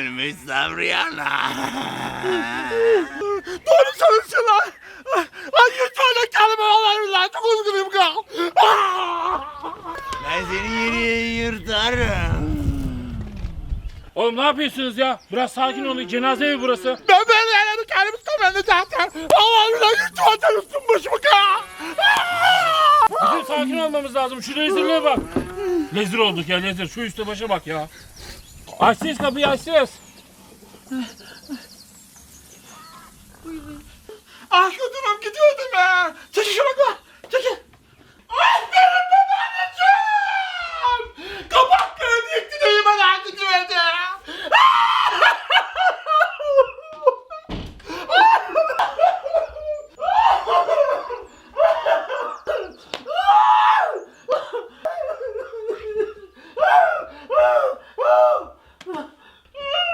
Ölmüş Sabriyana. Doğru söylüyorsun lan. Ay lütfen de kelime alayım lan. Çok üzgünüm kal. Ben seni yeriye yırtarım. Oğlum ne yapıyorsunuz ya? Biraz sakin olun. Cenaze evi burası. Ben böyle yerleri kendimi istemem zaten. Allah'ım lan lütfen de üstüm başımı kal. Bizim sakin olmamız lazım. Şu rezilliğe bak. Lezir olduk ya lezir. Şu üstte başa bak ya. Açsız kapıyı açsız. Ah götürüm gidiyordum ya. Çekil şuna bak. Çekil. Ah benim babaanneciğim. Kapak kırdı yıktı değil bana gidiyordu.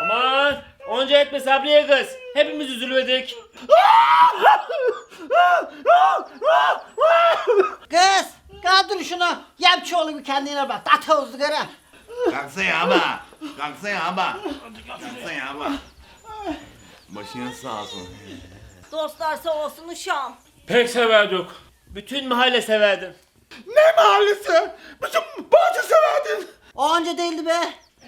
Aman Sabriye kız. Hepimiz üzülmedik. Kız kaldır şunu. Yap şu oğlum kendine bak. Ata ızgara. Kalksa ya ama. Kalksa ya ama. Kalksa ya ama. Başın sağ olsun. Dostlar sağ olsun uşağım. Pek severdik. Bütün mahalle severdi. Ne mahallesi? Bütün bahçe severdin. O önce değildi be.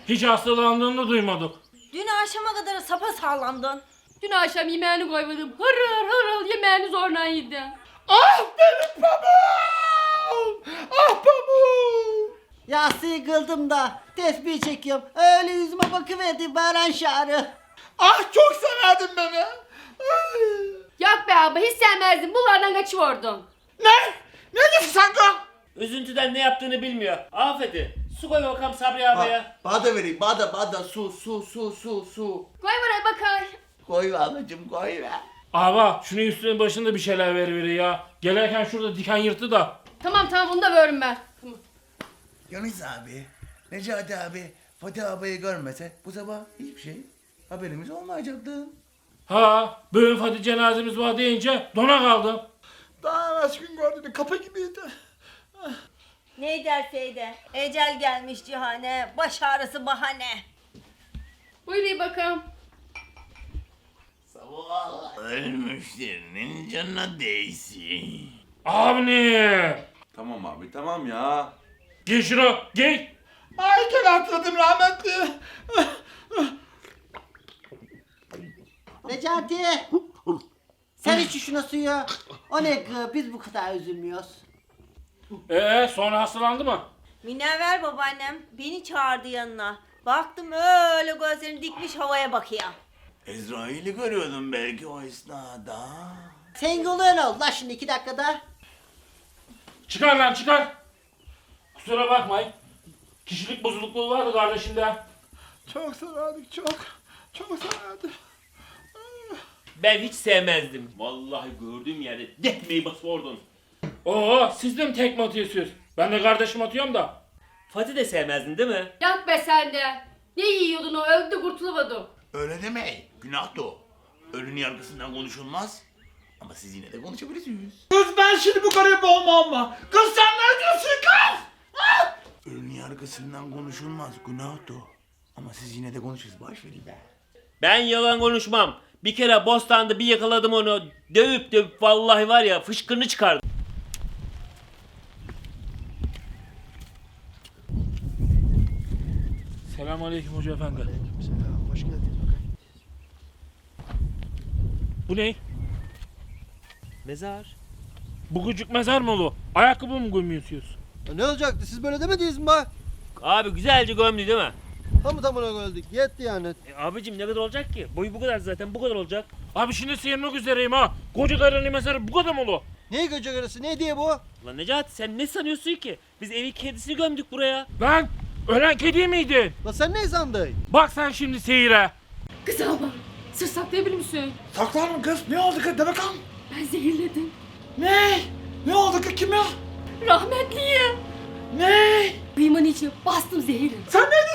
Hiç hastalandığını duymadık. Dün akşama kadar sapa sağlamdın. Dün akşam yemeğini koymadım. Hırıl hırıl yemeğini zorla yedi. Ah benim pamuğum. Ah pamuğum. Yastığı kıldım da tesbih çekiyorum. Öyle yüzüme bakıverdi Baran Şarı. Ah çok severdin beni. Ay. Yok be abi hiç sevmezdim. Bunlardan kaçıyordum. Ne? Ne diyorsun sen? Üzüntüden ne yaptığını bilmiyor. Afeti. Su koy bakalım Sabri abiye. Bana da vereyim. Bana da, bana da su, su, su, su, su. Koy buraya bakar. Koy ver anacım koy ver. Ava şunun üstünün başında bir şeyler ver veri ya. Gelirken şurada diken yırttı da. Tamam tamam bunu da veririm ben. Tamam. Yunus abi, Necati abi, Fatih abiyi görmese bu sabah hiçbir şey haberimiz olmayacaktı. Ha bugün Fatih cenazemiz var deyince dona kaldım. Daha evvelsi gün gördüğün kapı gibiydi. Ne der Feyde? Ecel gelmiş cihane, baş ağrısı bahane. Buyurun bakalım. Sabah ölmüşlerinin canına değsin. Avni. Tamam abi tamam ya. Giy şunu giy. Ay gene hatırladım rahmetli. Necati. Sen iç şuna suyu. O ne kız biz bu kadar üzülmüyoruz. Ee sonra hastalandı mı? Münevver babaannem beni çağırdı yanına. Baktım öyle gözlerini dikmiş havaya bakıyor. Ezrail'i görüyordum belki o esnada. Sen yolun ol la şimdi iki dakikada. Çıkar lan çıkar. Kusura bakmayın. Kişilik bozukluğu vardı kardeşimde. Çok severdik çok. Çok severdik. Ben hiç sevmezdim. Vallahi gördüğüm yerde dekmeyi basıyordun. Oo siz de mi tekme atıyorsunuz? Ben de kardeşim atıyorum da. Fatih de sevmezdin değil mi? Yok be sen de. Ne yiyordun o öldü de kurtulamadım. Öyle deme. Günah da o. Ölünün yargısından konuşulmaz. Ama siz yine de konuşabilirsiniz. Kız ben şimdi bu garip olmam mı? Kız sen ne diyorsun kız? Ölünün yargısından konuşulmaz. Günah da o. Ama siz yine de konuşuruz. Baş verin be. Ben yalan konuşmam. Bir kere Bostan'da bir yakaladım onu. Dövüp dövüp vallahi var ya fışkırını çıkardım. Selamünaleyküm hoca efendi. Hoş geldiniz. Bu ne? Mezar. Bu gıcık mezar mı o? Ayakkabı mı gömüyorsunuz? Ya ne olacaktı? Siz böyle demediniz mi bak? Abi güzelce gömdü değil mi? Tamı tamına öldük. Yetti yani. E, abicim ne kadar olacak ki? Boyu bu kadar zaten bu kadar olacak. Abi şimdi sıyırmak üzereyim ha. Koca karının mezarı bu kadar mı oğlu? Ne göcek arası? Ne diye bu? Lan Necati sen ne sanıyorsun ki? Biz evi kedisini gömdük buraya. Lan ölen kedi miydin? La sen ne sandın? Bak sen şimdi seyire. Kız abla. Sır saklayabilir misin? Saklar mı kız? Ne oldu kız? De bakalım. Ben zehirledim. Ne? Ne oldu kız kime? Rahmetliye. Ne? Kıymanın içine bastım zehiri. Sen ne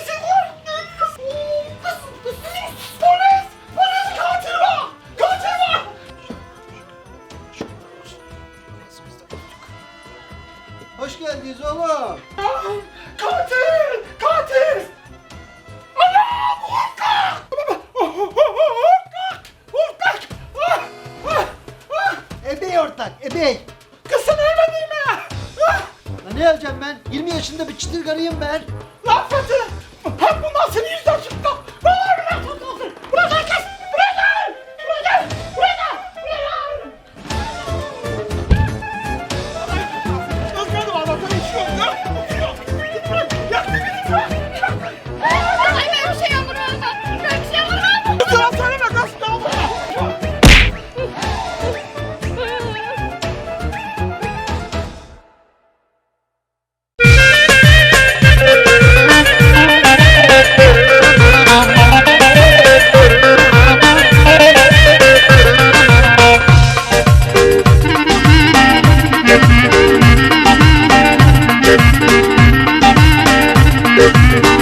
Hoş geldiniz oğlum. Ay, katil! Katil! Anam! Hortlak! Hortlak! Hortlak! Ah, ah, ah. Ebey ortak, ebey. Kız sana ölmedin mi? Ah. Ne yapacağım ben? 20 yaşında bir çıtırgarıyım ben. Lan Fatih! Hep bunlar senin yüzünden çıktı. Thank